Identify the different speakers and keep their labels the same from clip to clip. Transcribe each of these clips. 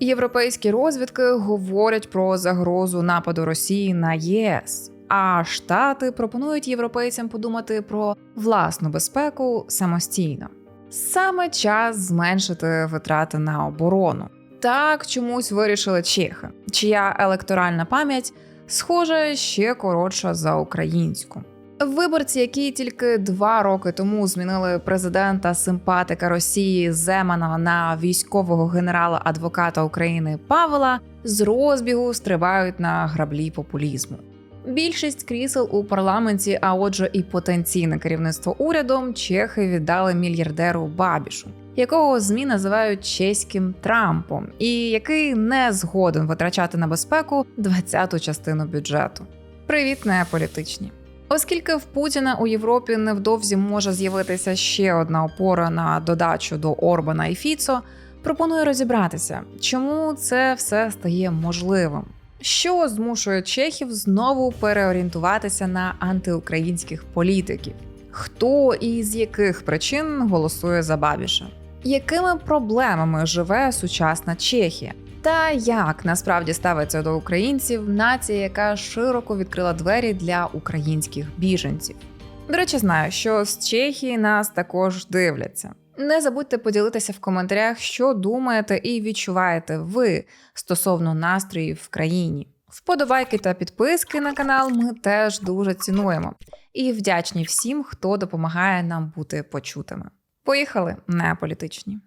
Speaker 1: Європейські розвідки говорять про загрозу нападу Росії на ЄС. А Штати пропонують європейцям подумати про власну безпеку самостійно. Саме час зменшити витрати на оборону. Так чомусь вирішили чехи, чия електоральна пам'ять схоже ще коротша за українську. Виборці, які тільки два роки тому змінили президента симпатика Росії Земана на військового генерала адвоката України Павла, з розбігу стрибають на граблі популізму. Більшість крісел у парламенті, а отже, і потенційне керівництво урядом, чехи віддали мільярдеру Бабішу, якого змі називають чеським Трампом, і який не згоден витрачати на безпеку 20-ту частину бюджету. Привіт, неполітичні. Оскільки в Путіна у Європі невдовзі може з'явитися ще одна опора на додачу до Орбана і Фіцо, пропоную розібратися, чому це все стає можливим. Що змушує чехів знову переорієнтуватися на антиукраїнських політиків? Хто і з яких причин голосує за Бабіша? Якими проблемами живе сучасна Чехія? Та як насправді ставиться до українців нація, яка широко відкрила двері для українських біженців? До речі, знаю, що з Чехії нас також дивляться. Не забудьте поділитися в коментарях, що думаєте і відчуваєте ви стосовно настроїв в країні. Вподобайки та підписки на канал ми теж дуже цінуємо і вдячні всім, хто допомагає нам бути почутими. Поїхали не політичні.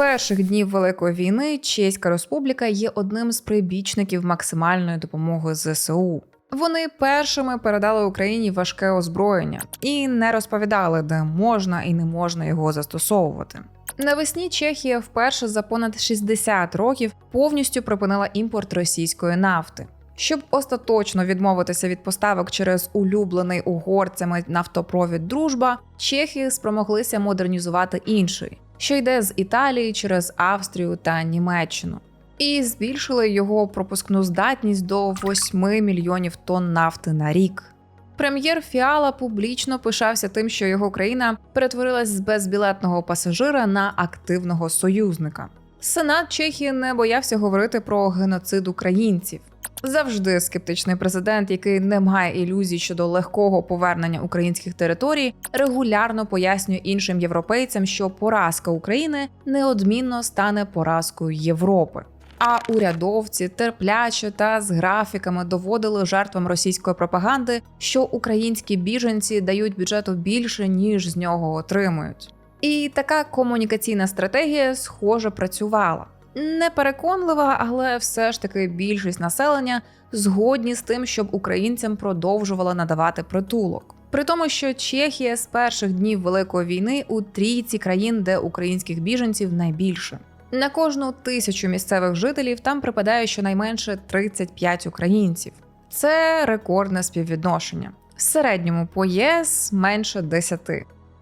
Speaker 1: Перших днів Великої війни Чеська Республіка є одним з прибічників максимальної допомоги ЗСУ. Вони першими передали Україні важке озброєння і не розповідали, де можна і не можна його застосовувати. Навесні Чехія вперше за понад 60 років повністю припинила імпорт російської нафти. Щоб остаточно відмовитися від поставок через улюблений угорцями нафтопровід Дружба, чехи спромоглися модернізувати інший, що йде з Італії через Австрію та Німеччину, і збільшили його пропускну здатність до 8 мільйонів тонн нафти на рік. Прем'єр Фіала публічно пишався тим, що його країна перетворилась з безбілетного пасажира на активного союзника. Сенат Чехії не боявся говорити про геноцид українців. Завжди скептичний президент, який не має ілюзій щодо легкого повернення українських територій, регулярно пояснює іншим європейцям, що поразка України неодмінно стане поразкою Європи. А урядовці терпляче та з графіками доводили жертвам російської пропаганди, що українські біженці дають бюджету більше ніж з нього отримують. І така комунікаційна стратегія схоже працювала. Непереконлива, але все ж таки більшість населення згодні з тим, щоб українцям продовжувала надавати притулок. При тому, що Чехія з перших днів Великої війни у трійці країн, де українських біженців найбільше. На кожну тисячу місцевих жителів там припадає щонайменше 35 українців. Це рекордне співвідношення. В середньому по ЄС менше 10.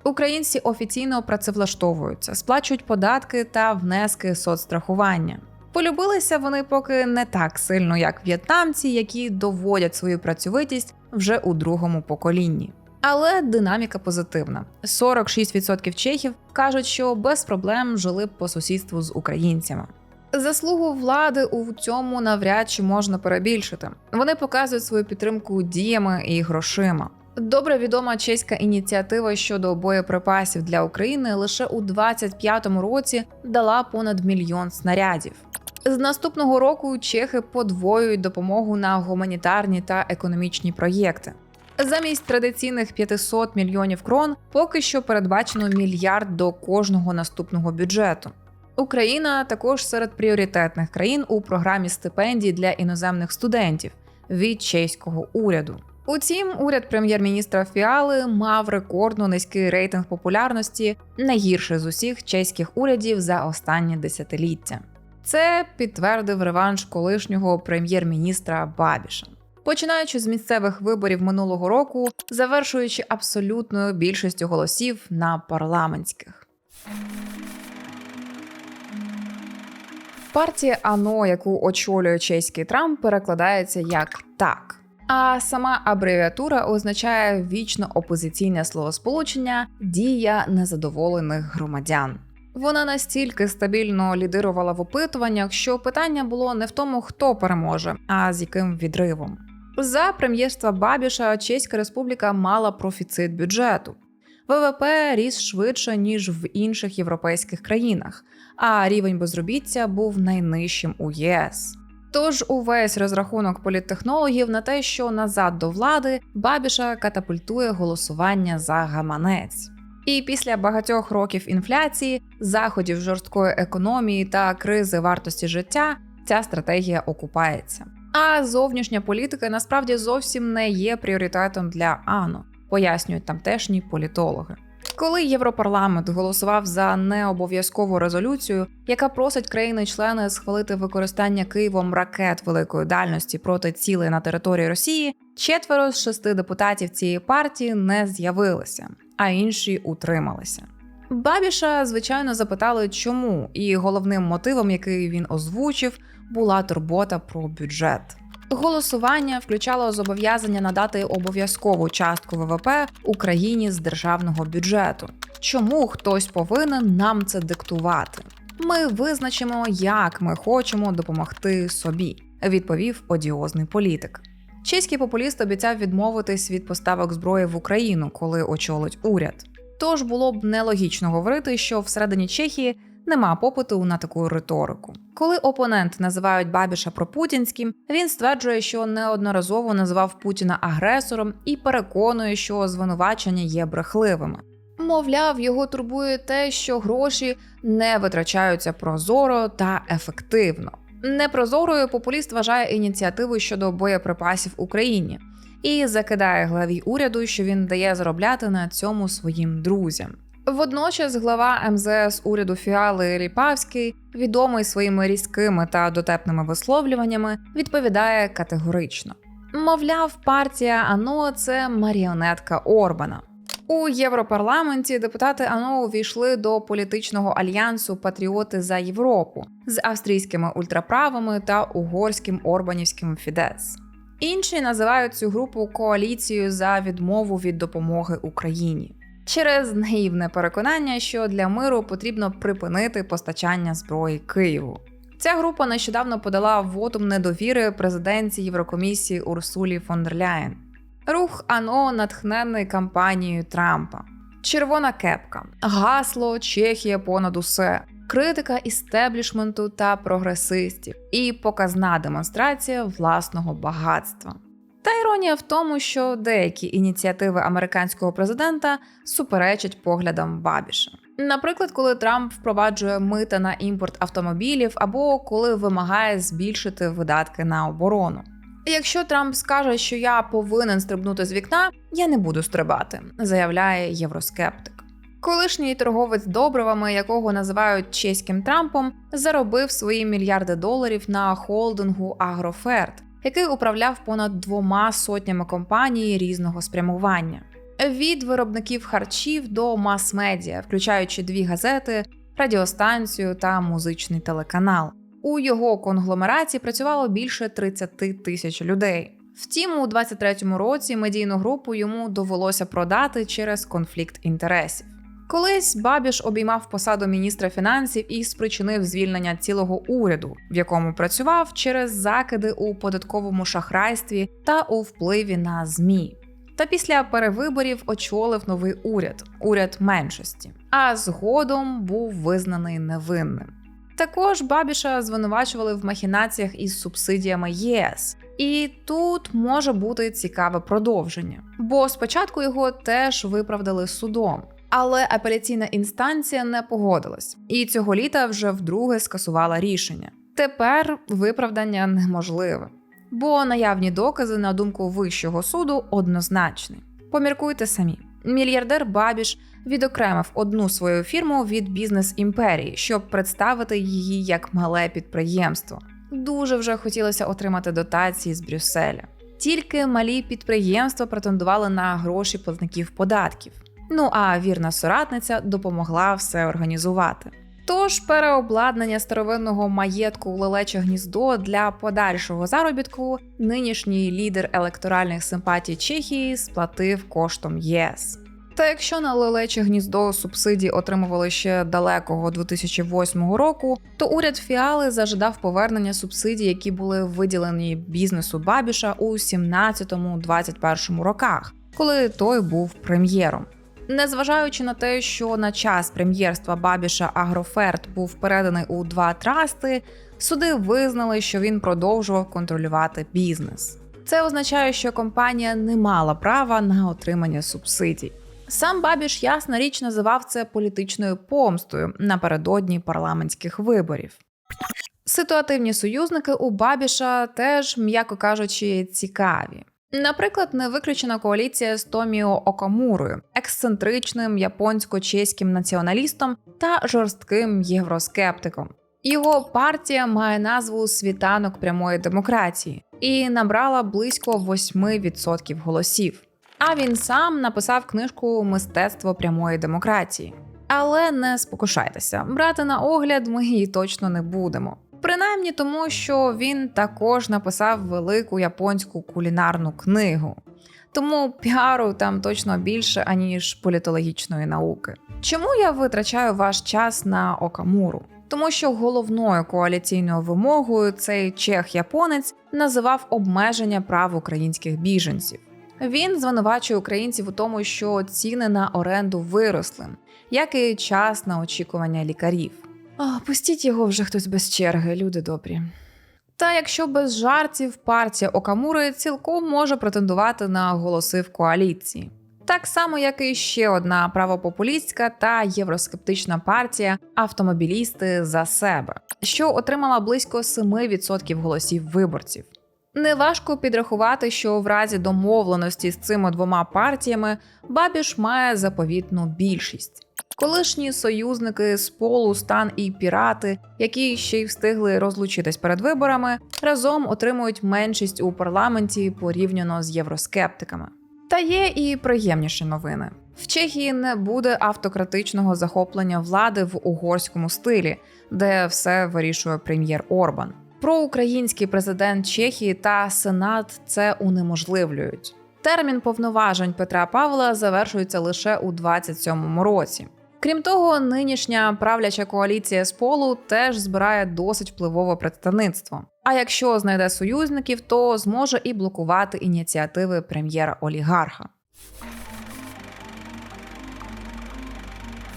Speaker 1: Українці офіційно працевлаштовуються, сплачують податки та внески соцстрахування. Полюбилися вони поки не так сильно, як в'єтнамці, які доводять свою працьовитість вже у другому поколінні. Але динаміка позитивна: 46% чехів кажуть, що без проблем жили б по сусідству з українцями. Заслугу влади у цьому навряд чи можна перебільшити. Вони показують свою підтримку діями і грошима. Добре відома чеська ініціатива щодо боєприпасів для України лише у 25-му році дала понад мільйон снарядів. З наступного року чехи подвоюють допомогу на гуманітарні та економічні проєкти. Замість традиційних 500 мільйонів крон поки що передбачено мільярд до кожного наступного бюджету. Україна також серед пріоритетних країн у програмі стипендій для іноземних студентів від чеського уряду. Утім, уряд прем'єр-міністра Фіали мав рекордно низький рейтинг популярності, найгірший з усіх чеських урядів за останні десятиліття. Це підтвердив реванш колишнього прем'єр-міністра Бабіша. Починаючи з місцевих виборів минулого року, завершуючи абсолютною більшістю голосів на парламентських. Партія АНО, яку очолює чеський Трамп, перекладається як так. А сама абревіатура означає вічно опозиційне словосполучення дія незадоволених громадян. Вона настільки стабільно лідирувала в опитуваннях, що питання було не в тому, хто переможе, а з яким відривом. За прем'єрства Бабіша Чеська Республіка мала профіцит бюджету. ВВП ріс швидше ніж в інших європейських країнах, а рівень безробіття був найнижчим у ЄС. Тож увесь розрахунок політтехнологів на те, що назад до влади Бабіша катапультує голосування за гаманець. І після багатьох років інфляції, заходів жорсткої економії та кризи вартості життя ця стратегія окупається. А зовнішня політика насправді зовсім не є пріоритетом для АНО, пояснюють тамтешні політологи. Коли Європарламент голосував за необов'язкову резолюцію, яка просить країни-члени схвалити використання Києвом ракет великої дальності проти цілей на території Росії, четверо з шести депутатів цієї партії не з'явилися, а інші утрималися. Бабіша, звичайно, запитали, чому, і головним мотивом, який він озвучив, була турбота про бюджет. Голосування включало зобов'язання надати обов'язкову частку ВВП Україні з державного бюджету. Чому хтось повинен нам це диктувати? Ми визначимо, як ми хочемо допомогти собі, відповів одіозний політик. Чеський популіст обіцяв відмовитись від поставок зброї в Україну, коли очолить уряд. Тож було б нелогічно говорити, що всередині Чехії нема попиту на таку риторику. Коли опонент називають Бабіша пропутінським, він стверджує, що неодноразово називав Путіна агресором і переконує, що звинувачення є брехливими. Мовляв, його турбує те, що гроші не витрачаються прозоро та ефективно. Непрозорою популіст вважає ініціативу щодо боєприпасів Україні і закидає главі уряду, що він дає заробляти на цьому своїм друзям. Водночас глава МЗС уряду Фіали Ріпавський, відомий своїми різкими та дотепними висловлюваннями, відповідає категорично: мовляв, партія АНО це маріонетка Орбана. У Європарламенті депутати АНО увійшли до політичного альянсу Патріоти за Європу з австрійськими ультраправими та угорським орбанівським Фідес. Інші називають цю групу коаліцією за відмову від допомоги Україні через наївне переконання, що для миру потрібно припинити постачання зброї Києву. Ця група нещодавно подала вотум недовіри президенці Єврокомісії Урсулі фон дер Ляєн. Рух АНО натхнений кампанією Трампа, червона кепка, гасло Чехія понад усе, критика істеблішменту та прогресистів і показна демонстрація власного багатства. Та іронія в тому, що деякі ініціативи американського президента суперечать поглядам Бабіша. Наприклад, коли Трамп впроваджує мита на імпорт автомобілів або коли вимагає збільшити видатки на оборону. Якщо Трамп скаже, що я повинен стрибнути з вікна, я не буду стрибати, заявляє євроскептик. Колишній торговець добривами, якого називають чеським Трампом, заробив свої мільярди доларів на холдингу Агроферт, який управляв понад двома сотнями компаній різного спрямування. Від виробників харчів до мас-медіа, включаючи дві газети, радіостанцію та музичний телеканал. У його конгломераті працювало більше 30 тисяч людей. Втім, у 23-му році медійну групу йому довелося продати через конфлікт інтересів. Колись Бабіш обіймав посаду міністра фінансів і спричинив звільнення цілого уряду, в якому працював через закиди у податковому шахрайстві та у впливі на змі. Та після перевиборів очолив новий уряд уряд меншості, а згодом був визнаний невинним. Також Бабіша звинувачували в махінаціях із субсидіями ЄС. І тут може бути цікаве продовження, бо спочатку його теж виправдали судом. Але апеляційна інстанція не погодилась, і цього літа вже вдруге скасувала рішення. Тепер виправдання неможливе, бо наявні докази, на думку вищого суду, однозначні. Поміркуйте самі. Мільярдер Бабіш відокремив одну свою фірму від бізнес імперії, щоб представити її як мале підприємство. Дуже вже хотілося отримати дотації з Брюсселя. Тільки малі підприємства претендували на гроші платників податків. Ну а вірна соратниця допомогла все організувати. Тож переобладнання старовинного маєтку в лелече гніздо для подальшого заробітку нинішній лідер електоральних симпатій Чехії сплатив коштом ЄС. Та якщо на лелече гніздо субсидії отримували ще далекого 2008 року, то уряд Фіали зажадав повернення субсидій, які були виділені бізнесу Бабіша у 17-21 роках, коли той був прем'єром. Незважаючи на те, що на час прем'єрства Бабіша Агроферт був переданий у два трасти, суди визнали, що він продовжував контролювати бізнес. Це означає, що компанія не мала права на отримання субсидій. Сам Бабіш ясна річ називав це політичною помстою напередодні парламентських виборів. Ситуативні союзники у Бабіша теж, м'яко кажучи, цікаві. Наприклад, не виключена коаліція з Томіо Окамурою, ексцентричним японсько-чеським націоналістом та жорстким євроскептиком. Його партія має назву Світанок прямої демократії і набрала близько 8% голосів. А він сам написав книжку Мистецтво прямої демократії. Але не спокушайтеся, брати на огляд ми її точно не будемо. Принаймні тому, що він також написав велику японську кулінарну книгу. Тому піару там точно більше, аніж політологічної науки. Чому я витрачаю ваш час на Окамуру? Тому що головною коаліційною вимогою цей чех-японець називав обмеження прав українських біженців. Він звинувачує українців у тому, що ціни на оренду виросли, як і час на очікування лікарів. Пустіть його вже хтось без черги, люди добрі. Та якщо без жартів, партія Окамури цілком може претендувати на голоси в коаліції. Так само, як і ще одна правопопулістська та євроскептична партія автомобілісти за себе, що отримала близько 7% голосів виборців. Неважко підрахувати, що в разі домовленості з цими двома партіями Бабіш має заповітну більшість. Колишні союзники з полу, стан і пірати, які ще й встигли розлучитись перед виборами, разом отримують меншість у парламенті порівняно з євроскептиками. Та є і приємніші новини. В Чехії не буде автократичного захоплення влади в угорському стилі, де все вирішує прем'єр Орбан. Проукраїнський президент Чехії та Сенат це унеможливлюють. Термін повноважень Петра Павла завершується лише у 27-му році. Крім того, нинішня правляча коаліція з полу теж збирає досить впливове представництво. А якщо знайде союзників, то зможе і блокувати ініціативи прем'єра олігарха.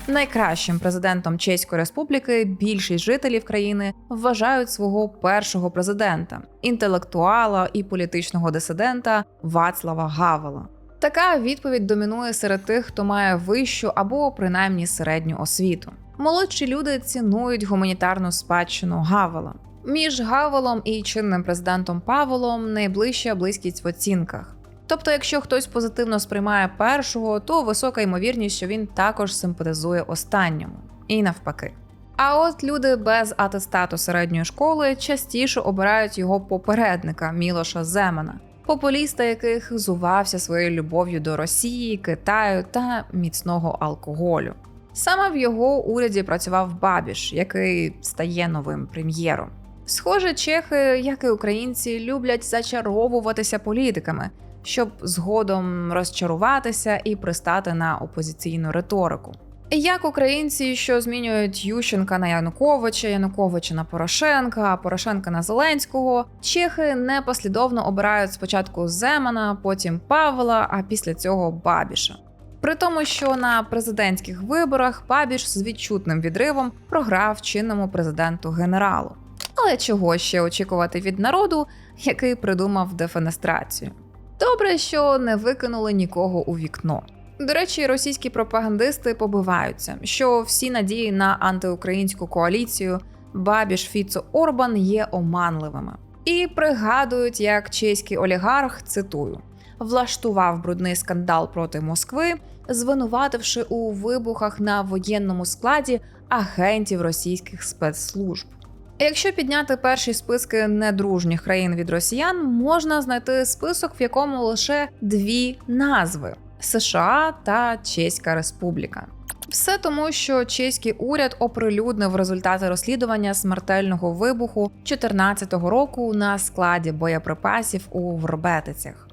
Speaker 1: Найкращим президентом Чеської республіки більшість жителів країни вважають свого першого президента, інтелектуала і політичного дисидента Вацлава Гавела. Така відповідь домінує серед тих, хто має вищу або принаймні середню освіту. Молодші люди цінують гуманітарну спадщину Гавела. Між Гавелом і чинним президентом Павелом найближча близькість в оцінках. Тобто, якщо хтось позитивно сприймає першого, то висока ймовірність, що він також симпатизує останньому, і навпаки. А от люди без атестату середньої школи частіше обирають його попередника Мілоша Земана, популіста, яких зувався своєю любов'ю до Росії, Китаю та міцного алкоголю. Саме в його уряді працював Бабіш, який стає новим прем'єром. Схоже, чехи, як і українці, люблять зачаровуватися політиками, щоб згодом розчаруватися і пристати на опозиційну риторику. Як українці, що змінюють Ющенка на Януковича, Януковича на Порошенка, Порошенка на Зеленського, чехи непослідовно обирають спочатку Земана, потім Павла, а після цього Бабіша. При тому, що на президентських виборах Бабіш з відчутним відривом програв чинному президенту генералу. Але чого ще очікувати від народу, який придумав дефенестрацію? Добре, що не викинули нікого у вікно. До речі, російські пропагандисти побиваються, що всі надії на антиукраїнську коаліцію Бабіш Фіцо Орбан є оманливими. І пригадують, як чеський олігарх цитую влаштував брудний скандал проти Москви, звинувативши у вибухах на воєнному складі агентів російських спецслужб. Якщо підняти перші списки недружніх країн від росіян, можна знайти список, в якому лише дві назви: США та Чеська Республіка. Все тому, що чеський уряд оприлюднив результати розслідування смертельного вибуху 2014 року на складі боєприпасів у Врбетицях.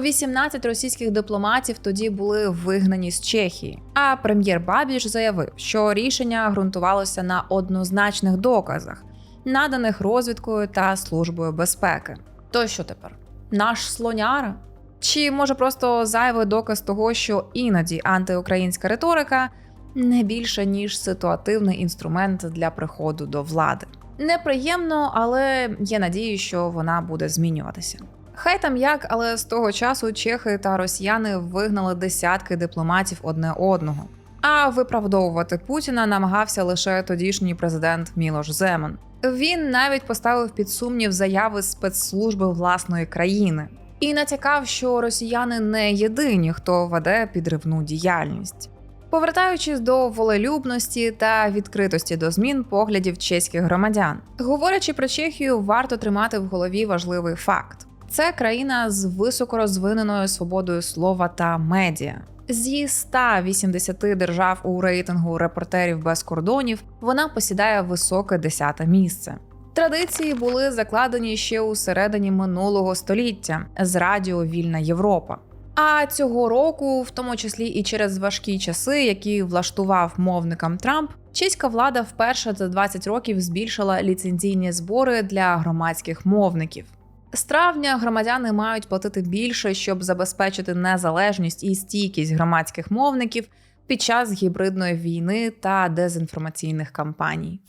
Speaker 1: 18 російських дипломатів тоді були вигнані з Чехії. А прем'єр Бабіш заявив, що рішення ґрунтувалося на однозначних доказах, наданих розвідкою та службою безпеки. То що тепер? Наш слоняра? Чи може просто зайвий доказ того, що іноді антиукраїнська риторика не більше ніж ситуативний інструмент для приходу до влади? Неприємно, але є надію, що вона буде змінюватися. Хай там як, але з того часу чехи та росіяни вигнали десятки дипломатів одне одного. А виправдовувати Путіна намагався лише тодішній президент Мілош Земан. Він навіть поставив під сумнів заяви спецслужби власної країни і натякав, що росіяни не єдині, хто веде підривну діяльність. Повертаючись до волелюбності та відкритості до змін поглядів чеських громадян, говорячи про Чехію, варто тримати в голові важливий факт: це країна з високорозвиненою свободою слова та медіа. Зі 180 держав у рейтингу репортерів без кордонів вона посідає високе десяте місце. Традиції були закладені ще у середині минулого століття з радіо Вільна Європа. А цього року, в тому числі і через важкі часи, які влаштував мовникам Трамп, чеська влада вперше за 20 років збільшила ліцензійні збори для громадських мовників. З травня громадяни мають платити більше, щоб забезпечити незалежність і стійкість громадських мовників під час гібридної війни та дезінформаційних кампаній.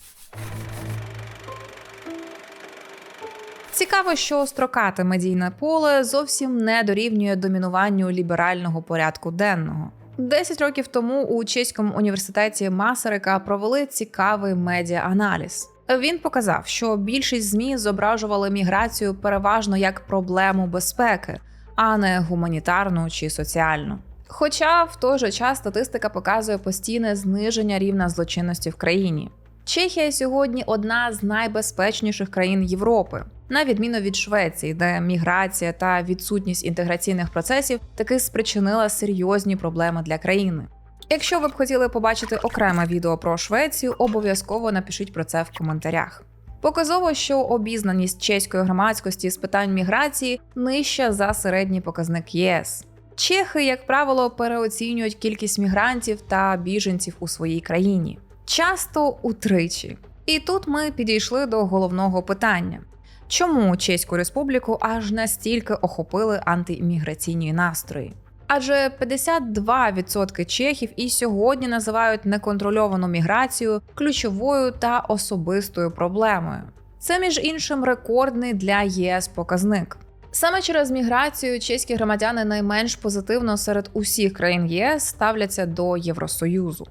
Speaker 1: Цікаво, що строкате медійне поле зовсім не дорівнює домінуванню ліберального порядку денного. Десять років тому у чеському університеті Масарика провели цікавий медіа-аналіз. Він показав, що більшість змі зображували міграцію переважно як проблему безпеки, а не гуманітарну чи соціальну. Хоча в той же час статистика показує постійне зниження рівня злочинності в країні. Чехія сьогодні одна з найбезпечніших країн Європи, на відміну від Швеції, де міграція та відсутність інтеграційних процесів таки спричинила серйозні проблеми для країни. Якщо ви б хотіли побачити окреме відео про Швецію, обов'язково напишіть про це в коментарях. Показово, що обізнаність чеської громадськості з питань міграції нижча за середній показник ЄС. Чехи, як правило, переоцінюють кількість мігрантів та біженців у своїй країні, часто утричі. І тут ми підійшли до головного питання: чому Чеську республіку аж настільки охопили антиімміграційні настрої? Адже 52% чехів і сьогодні називають неконтрольовану міграцію ключовою та особистою проблемою. Це між іншим рекордний для ЄС показник. Саме через міграцію чеські громадяни найменш позитивно серед усіх країн ЄС ставляться до Євросоюзу.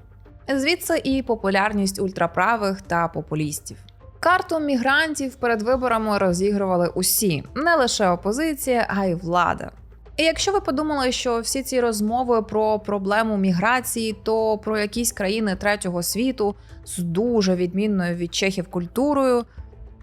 Speaker 1: Звідси і популярність ультраправих та популістів. Карту мігрантів перед виборами розігрували усі, не лише опозиція, а й влада. І якщо ви подумали, що всі ці розмови про проблему міграції, то про якісь країни третього світу з дуже відмінною від чехів культурою,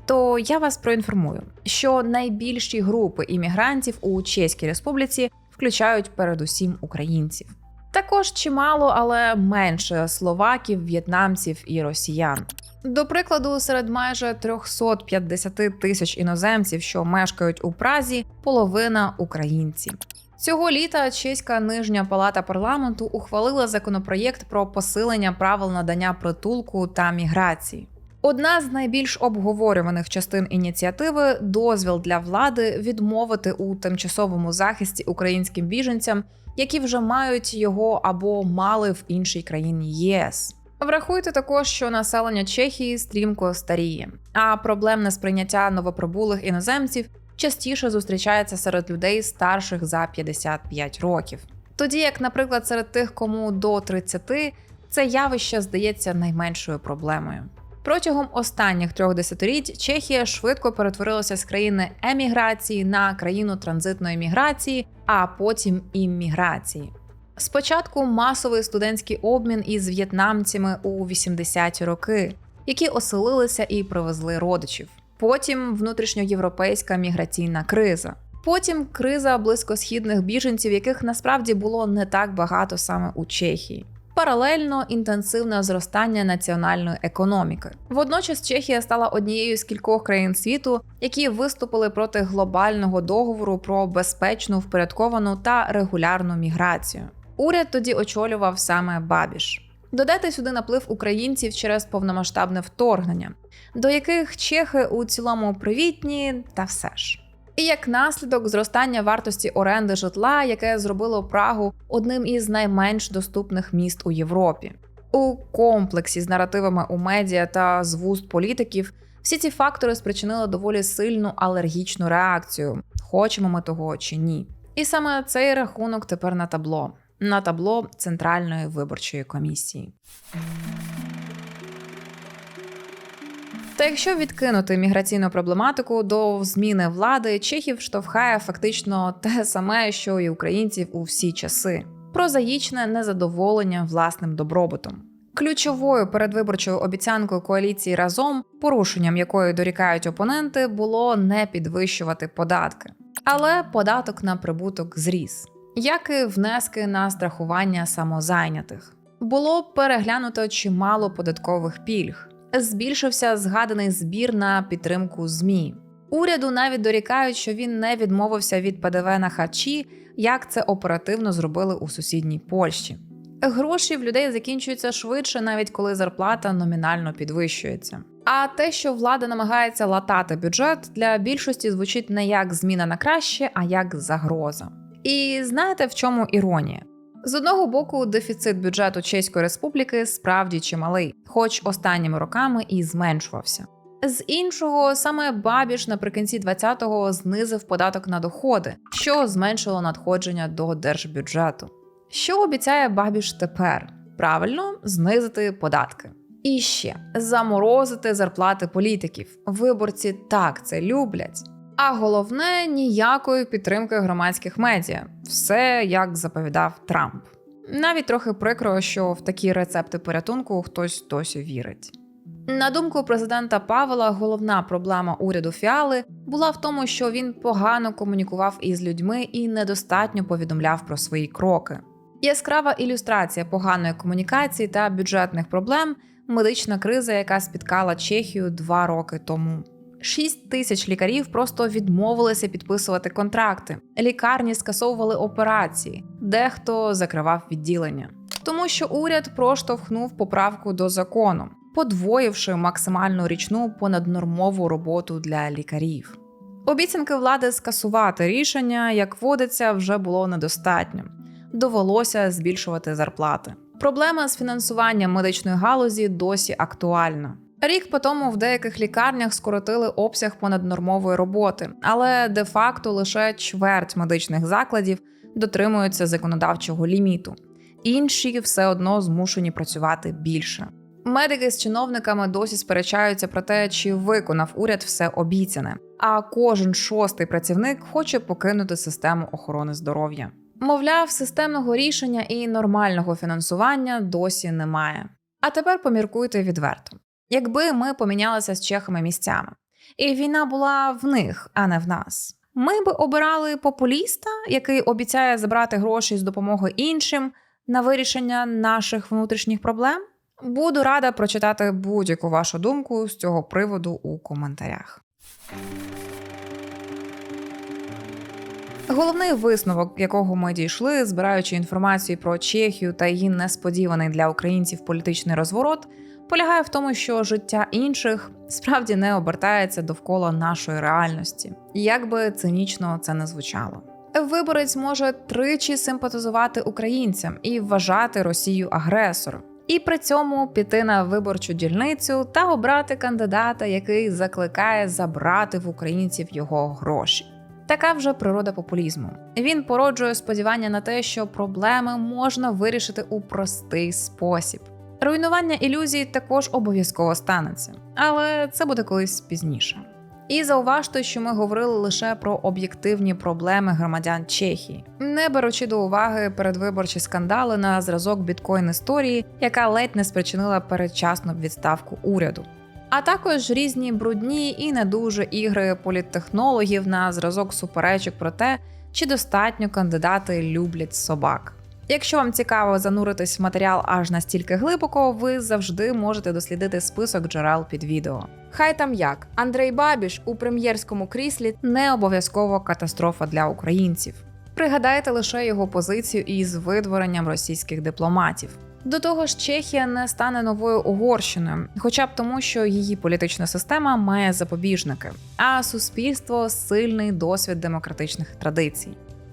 Speaker 1: то я вас проінформую, що найбільші групи іммігрантів у Чеській Республіці включають передусім українців. Також чимало, але менше словаків, в'єтнамців і росіян. До прикладу, серед майже 350 тисяч іноземців, що мешкають у Празі, половина українці. Цього літа чеська нижня палата парламенту ухвалила законопроєкт про посилення правил надання притулку та міграції. Одна з найбільш обговорюваних частин ініціативи дозвіл для влади відмовити у тимчасовому захисті українським біженцям, які вже мають його або мали в іншій країні ЄС. Врахуйте також, що населення Чехії стрімко старіє, а проблемне сприйняття новоприбулих іноземців частіше зустрічається серед людей старших за 55 років. Тоді як, наприклад, серед тих, кому до 30, це явище здається найменшою проблемою. Протягом останніх трьох десятиліть Чехія швидко перетворилася з країни еміграції на країну транзитної міграції, а потім імміграції. Спочатку масовий студентський обмін із в'єтнамцями у 80-ті роки, які оселилися і привезли родичів. Потім внутрішньоєвропейська міграційна криза. Потім криза близькосхідних біженців, яких насправді було не так багато саме у Чехії. Паралельно інтенсивне зростання національної економіки. Водночас Чехія стала однією з кількох країн світу, які виступили проти глобального договору про безпечну, впорядковану та регулярну міграцію. Уряд тоді очолював саме Бабіш. Додайте сюди наплив українців через повномасштабне вторгнення, до яких чехи у цілому привітні, та все ж. І як наслідок зростання вартості оренди житла, яке зробило Прагу одним із найменш доступних міст у Європі. У комплексі з наративами у медіа та з вуст політиків всі ці фактори спричинили доволі сильну алергічну реакцію, хочемо ми того чи ні. І саме цей рахунок тепер на табло на табло Центральної виборчої комісії. Та якщо відкинути міграційну проблематику до зміни влади, чехів штовхає фактично те саме, що і українців у всі часи: прозаїчне незадоволення власним добробутом. Ключовою передвиборчою обіцянкою коаліції разом, порушенням якої дорікають опоненти, було не підвищувати податки. Але податок на прибуток зріс як і внески на страхування самозайнятих. Було переглянуто чимало податкових пільг. Збільшився згаданий збір на підтримку ЗМІ. Уряду навіть дорікають, що він не відмовився від ПДВ на хачі, як це оперативно зробили у сусідній Польщі. Гроші в людей закінчуються швидше, навіть коли зарплата номінально підвищується. А те, що влада намагається латати бюджет, для більшості звучить не як зміна на краще, а як загроза. І знаєте, в чому іронія? З одного боку, дефіцит бюджету Чеської Республіки справді чималий, хоч останніми роками і зменшувався. З іншого, саме Бабіш наприкінці 20-го знизив податок на доходи, що зменшило надходження до держбюджету. Що обіцяє Бабіш тепер? Правильно знизити податки. І ще заморозити зарплати політиків. Виборці так це люблять. А головне ніякої підтримки громадських медіа. Все як заповідав Трамп. Навіть трохи прикро, що в такі рецепти порятунку хтось досі вірить. На думку президента Павла, головна проблема уряду Фіали була в тому, що він погано комунікував із людьми і недостатньо повідомляв про свої кроки. Яскрава ілюстрація поганої комунікації та бюджетних проблем медична криза, яка спіткала Чехію два роки тому. 6 тисяч лікарів просто відмовилися підписувати контракти. Лікарні скасовували операції, дехто закривав відділення, тому що уряд проштовхнув поправку до закону, подвоївши максимальну річну понаднормову роботу для лікарів. Обіцянки влади скасувати рішення, як водиться, вже було недостатньо. Довелося збільшувати зарплати. Проблема з фінансуванням медичної галузі досі актуальна. Рік по тому в деяких лікарнях скоротили обсяг понаднормової роботи, але де-факто лише чверть медичних закладів дотримуються законодавчого ліміту. Інші все одно змушені працювати більше. Медики з чиновниками досі сперечаються про те, чи виконав уряд все обіцяне, а кожен шостий працівник хоче покинути систему охорони здоров'я. Мовляв, системного рішення і нормального фінансування досі немає. А тепер поміркуйте відверто. Якби ми помінялися з чехами місцями, і війна була в них, а не в нас. Ми би обирали популіста, який обіцяє забрати гроші з допомогою іншим на вирішення наших внутрішніх проблем. Буду рада прочитати будь-яку вашу думку з цього приводу у коментарях. Головний висновок, якого ми дійшли, збираючи інформацію про Чехію та її несподіваний для українців політичний розворот полягає в тому, що життя інших справді не обертається довкола нашої реальності, як би цинічно це не звучало. Виборець може тричі симпатизувати українцям і вважати Росію агресором, і при цьому піти на виборчу дільницю та обрати кандидата, який закликає забрати в українців його гроші. Така вже природа популізму. Він породжує сподівання на те, що проблеми можна вирішити у простий спосіб. Руйнування ілюзій також обов'язково станеться, але це буде колись пізніше. І зауважте, що ми говорили лише про об'єктивні проблеми громадян Чехії, не беручи до уваги передвиборчі скандали на зразок біткоін історії, яка ледь не спричинила передчасну відставку уряду. А також різні брудні і не дуже ігри політтехнологів на зразок суперечок про те, чи достатньо кандидати люблять собак. Якщо вам цікаво зануритись в матеріал аж настільки глибоко, ви завжди можете дослідити список джерел під відео.
Speaker 2: Хай там як Андрей Бабіш у прем'єрському кріслі
Speaker 1: Не обов'язково катастрофа для українців. Пригадайте лише його позицію із видворенням російських дипломатів. До того ж, Чехія не стане новою Угорщиною, хоча б тому, що її політична система має запобіжники, а суспільство сильний досвід демократичних традицій.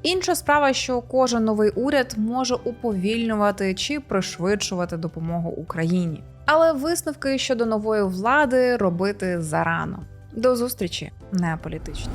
Speaker 1: Інша справа, що кожен новий уряд може уповільнювати чи пришвидшувати допомогу Україні. Але висновки щодо нової влади робити зарано. До зустрічі, не політично.